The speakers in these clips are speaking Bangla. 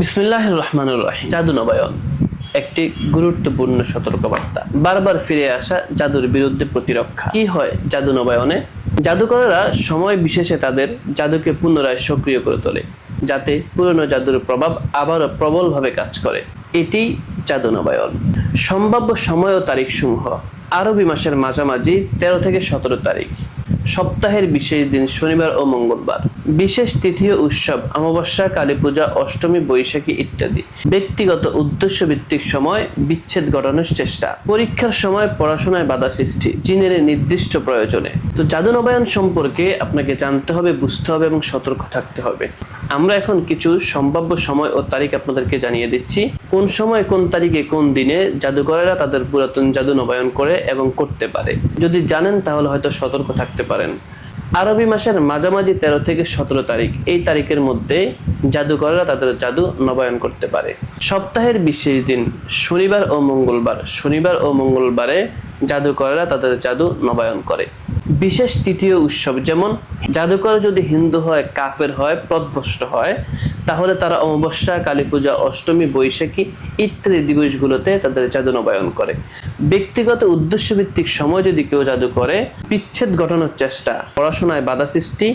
বিসমিল্লাহ রহমানুর রহিম। জাদু নবায়ন, একটি গুরুত্বপূর্ণ সতর্কবার্তা। বারবার ফিরে আসা জাদুর বিরুদ্ধে প্রতিরক্ষা। কি হয় জাদু নবায়নে? জাদুকরেরা সময় বিশেষে তাদের জাদুকে পুনরায় সক্রিয় করে তোলে, যাতে পুরনো জাদুর প্রভাব আবারও প্রবলভাবে কাজ করে। এটি জাদু নবায়ন। সম্ভাব্য সময় ও তারিখ সমূহ আরবি মাসের মাঝামাঝি তেরো থেকে সতেরো তারিখ। সপ্তাহের বিশেষ দিন শনিবার ও মঙ্গলবার। বিশেষ তিথি ও উৎসব, অমাবস্যা কালী পূজা অষ্টমী, বৈশাখী ইত্যাদি। ব্যক্তিগত উদ্দেশ্য ভিত্তিক সময়, বিচ্ছেদ ঘটানোর চেষ্টা। পরীক্ষার সময় পড়াশোনায় বাধা সৃষ্টি জিনের নির্দিষ্ট প্রয়োজনে। তো জাদু নবায়ন সম্পর্কে আপনাকে জানতে হবে, বুঝতে হবে এবং সতর্ক থাকতে হবে। আমরা এখন কিছু সম্ভাব্য সময় ও তারিখ আপনাদেরকে জানিয়ে দিচ্ছি। কোন সময়, কোন তারিখে, কোন দিনে জাদুকরেরা তাদের পুরাতন জাদু নবায়ন করে এবং করতে পারে। যদি জানেন তাহলে হয়তো সতর্ক থাকতে পারেন। আরবি মাসের মাঝামাঝি তেরো থেকে সতেরো তারিখ, এই তারিখের মধ্যে জাদুকরেরা তাদের জাদু নবায়ন করতে পারে। সপ্তাহের বিশেষ দিন, শনিবার ও মঙ্গলবার, শনিবার ও মঙ্গলবারে জাদুকরেরা তাদের জাদু নবায়ন করে। বিশেষ তৃতীয় উৎসব যেমন জাদুকর যদি হিন্দু হয়, কাফের হয়, পদভ্রষ্ট হয়, তাহলে তারা অমাবস্যা কালী পূজা অষ্টমী, বৈশাখী, ইত্যাদি দিবসগুলোতে তাদের জাদু নবায়ন করে। ব্যক্তিগত উদ্দেশ্য ভিত্তিক সময় যদি কেউ জাদু করে, বিচ্ছেদ ঘটানোর চেষ্টা, পড়াশোনায় বাধা সৃষ্টি,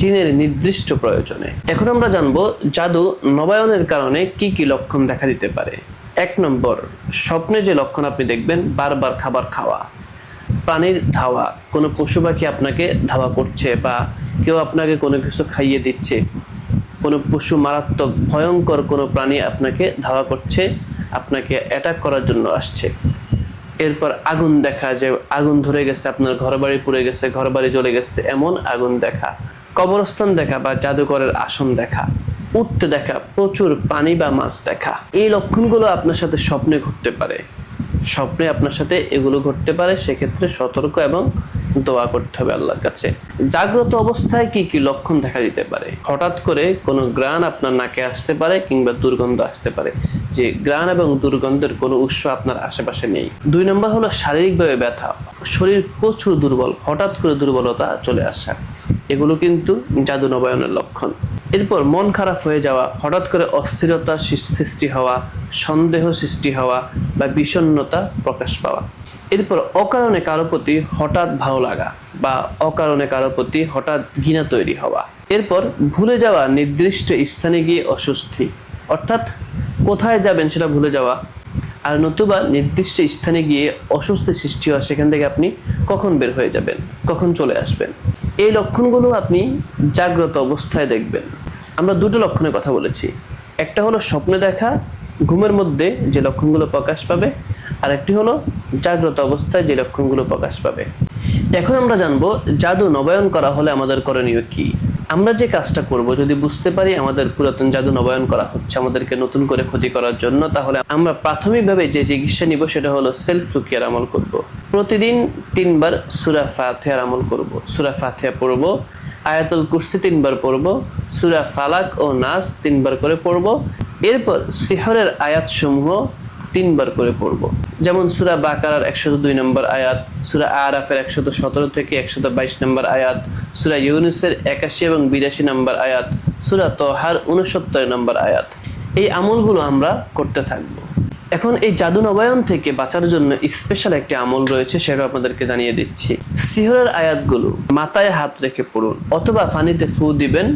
জিনের নির্দিষ্ট প্রয়োজনে। এখন আমরা জানব জাদু নবায়নের কারণে কি কি লক্ষণ দেখা দিতে পারে। এক নম্বর, স্বপ্নে যে লক্ষণ আপনি দেখবেন, বারবার খাবার খাওয়া। প্রাণীর ধাওয়া, কোনো পশু পাখি আপনাকে ধাওয়া করছে বা কেউ আপনাকে কোনো কিছু খাইয়ে দিচ্ছে। কোনো পশু মারাত্মক, ভয়ঙ্কর কোনো প্রাণী আপনাকে ধাওয়া করছে, আপনাকে অ্যাটাক করার জন্য আসছে। এরপর আগুন দেখা যে আগুন ধরে গেছে, আপনার ঘর বাড়ি পুড়ে গেছে ঘর বাড়ি জ্বলে গেছে, এমন আগুন দেখা। কবরস্থান দেখা বা জাদুঘরের আসন দেখা। উঠতে দেখা, প্রচুর পানি বা মাছ দেখা। এই লক্ষণগুলো আপনার সাথে স্বপ্নে ঘটতে পারে। স্বপ্নে আপনার সাথে এগুলো ঘটতে পারে, সেক্ষেত্রে সতর্ক এবং দোয়া করতে হবে আল্লাহর কাছে। জাগ্রত অবস্থায় কি কি লক্ষণ দেখা দিতে পারে? হঠাৎ করে কোনো গ্রান আপনার নাকে আসতে পারে কিংবা দুর্গন্ধ আসতে পারে। যে গ্রান এবং দুর্গন্ধের কোনো উৎস আপনার আশেপাশে নেই। দুই নম্বর হলো শারীরিকভাবে ব্যথা। শরীর প্রচুর দুর্বল। হঠাৎ করে দুর্বলতা চলে আসা। এগুলো কিন্তু জাদু নবায়নের লক্ষণ। এরপর মন খারাপ হয়ে যাওয়া, হঠাৎ করে অস্থিরতা সৃষ্টি হওয়া, সন্দেহ সৃষ্টি হওয়া বা বিষণ্ণতা প্রকাশ পাওয়া। এরপর অকারণে কারও প্রতি হঠাৎ ভালো লাগা বা অকারণে কারও প্রতি হঠাৎ ঘৃণা তৈরি হওয়া। এরপর ভুলে যাওয়া নির্দিষ্ট স্থানে গিয়ে অস্বস্তি। অর্থাৎ কোথায় যাবেন সেটা ভুলে যাওয়া। আর নতুবা নির্দিষ্ট স্থানে গিয়ে অস্বস্তি সৃষ্টি হওয়া, সেখান থেকে আপনি কখন বের হয়ে যাবেন? কখন চলে আসবেন? এই লক্ষণগুলো আপনি জাগ্রত অবস্থায় দেখবেন। আমরা দুটো লক্ষণের কথা বলেছি। একটা হলো স্বপ্নে দেখা, ঘুমের মধ্যে যে লক্ষণগুলো প্রকাশ পাবে আর একটি হলো জাগ্রত অবস্থায় যে লক্ষণগুলো প্রকাশ পাবে। এখন আমরা জানব, জাদু নবায়ন করা হলে আমাদের করণীয় কি? আমরা যে কাজটা করব, যদি বুঝতে পারি আমাদের পুরাতন জাদু নবায়ন করা হচ্ছে আমাদেরকে নতুন করে ক্ষতি করার জন্য, তাহলে আমরা প্রাথমিকভাবে যে চিকিৎসা নিব সেটা হলো সেলফ রুকিয়ার আমল করব। প্রতিদিন তিনবার সুরা ফাতিহার আমল করব। সুরা ফাতিহা পড়ব, আয়াতুল কুরসি তিনবার পড়ব, সুরা ফালাক ও নাস তিনবার করে পড়ব, এরপর সিহরের আয়াতসমূহ তিনবার করে পড়ব। যেমন সুরা বাকারার একশত দুই নম্বর আয়াত, সুরা আরাফের একশত সতেরো থেকে একশত বাইশ নম্বর আয়াত, সুরা ইউনুসের একাশি এবং বিরাশি নম্বর আয়াত, সুরা তোহার উনসত্তর নম্বর আয়াত। এই আমলগুলো আমরা করতে থাকব। এখন এই জাদু নবায়ন থেকে বাঁচার জন্য স্পেশাল একটি আমল রয়েছে সেটা আপনাদেরকে জানিয়ে দিচ্ছি। সিহরের আয়াতগুলো মাথায় হাত রেখে পড়ুন, অথবা ফানিতে ফু দিবেন,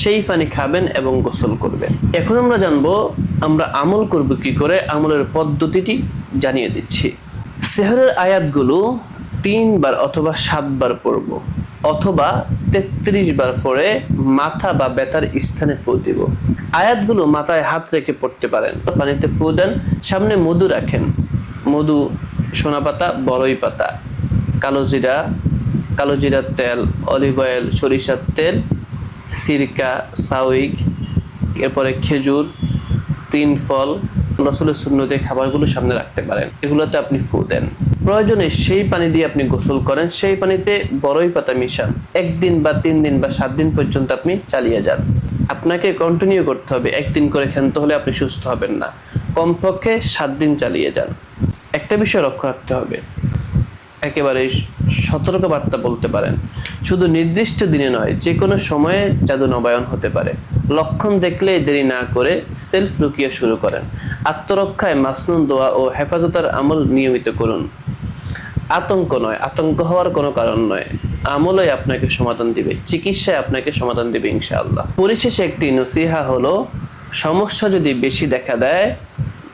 সেই পানি খাবেন এবং গোসল করবেন। এখন আমরা জানব আমরা আমল করব কি করে? আমলের পদ্ধতিটি জানিয়ে দিচ্ছি। সেহরের আয়াতগুলো তিনবার অথবা সাতবার পড়ব, অথবা তেত্রিশ বার পরে মাথা বা ব্যথার স্থানে ফু দিব। আয়াতগুলো মাথায় হাত রেখে পড়তে পারেন। পানিতে ফু দেন, সামনে মধু রাখেন। মধু সোনা পাতা বড়ই পাতা, কালো জিরা, কালো জিরার তেল, অলিভ অয়েল, সরিষার তেল, সিরকা সাউইক এরপরে খেজুর তিন ফল রসুলের সুন্নতে খাবারগুলো সামনে রাখতে পারেন। এগুলোতে আপনি ফু দেন। প্রয়োজনে সেই পানি দিয়ে আপনি গোসল করেন, সেই পানিতে বড়ই পাতা মিশান। একদিন বা তিন দিন বা সাত দিন পর্যন্ত আপনি চালিয়ে যান। আপনাকে কন্টিনিউ করতে হবে। একদিন করে খেলতে হলে আপনি সুস্থ হবেন না। কমপক্ষে সাত দিন চালিয়ে যান। একটা বিষয় লক্ষ্য রাখতে হবে। একেবারে সতর্ক বার্তা বলতে পারেন। শুধু নির্দিষ্ট দিনে নয় যে কোনো সময়ে জাদু নবায়ন হতে পারে। লক্ষণ দেখলে দেরি না করে সেলফ রুকিয়ে শুরু করেন। আত্মরক্ষায় মাসনুন দোয়া ও হেফাজতের আমল নিয়মিত করুন। আতঙ্ক নয়, আতঙ্ক হওয়ার কোনো কারণ নয়। আমলই আপনাকে সমাধান দিবে, চিকিৎসায় আপনাকে সমাধান দিবে ইনশাআল্লাহ। পরিশেষে একটি নসিহা হলো, সমস্যা যদি বেশি দেখা দেয়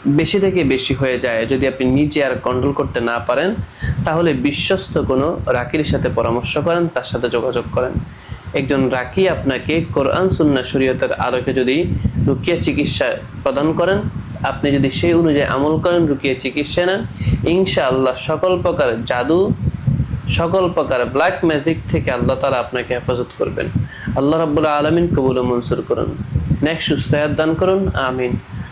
বেশি থেকে বেশি হয়ে যায় যদি আপনি নিজে আর কন্ট্রোল করতে না পারেন, তাহলে বিশ্বস্ত কোনো রাকির সাথে পরামর্শ করেন, তার সাথে যোগাযোগ করেন। একজন রাকি আপনাকে কোরআন সুন্না শরীয়তের আলোকে যদি রুকিয়া চিকিৎসা প্রদান করেন, আপনি যদি সেই অনুযায়ী আমল করেন, রুকিয়া চিকিৎসা নেন, ইনশাআল্লাহ সকল প্রকার জাদু, সকল প্রকার ব্ল্যাক ম্যাজিক থেকে আল্লাহ তালা আপনাকে হেফাজত করবেন। আল্লাহ রাব্বুল আলমিন কবুল মনসুর করুন। নেক্সট সুস্তায়াত দান করুন। আমিন।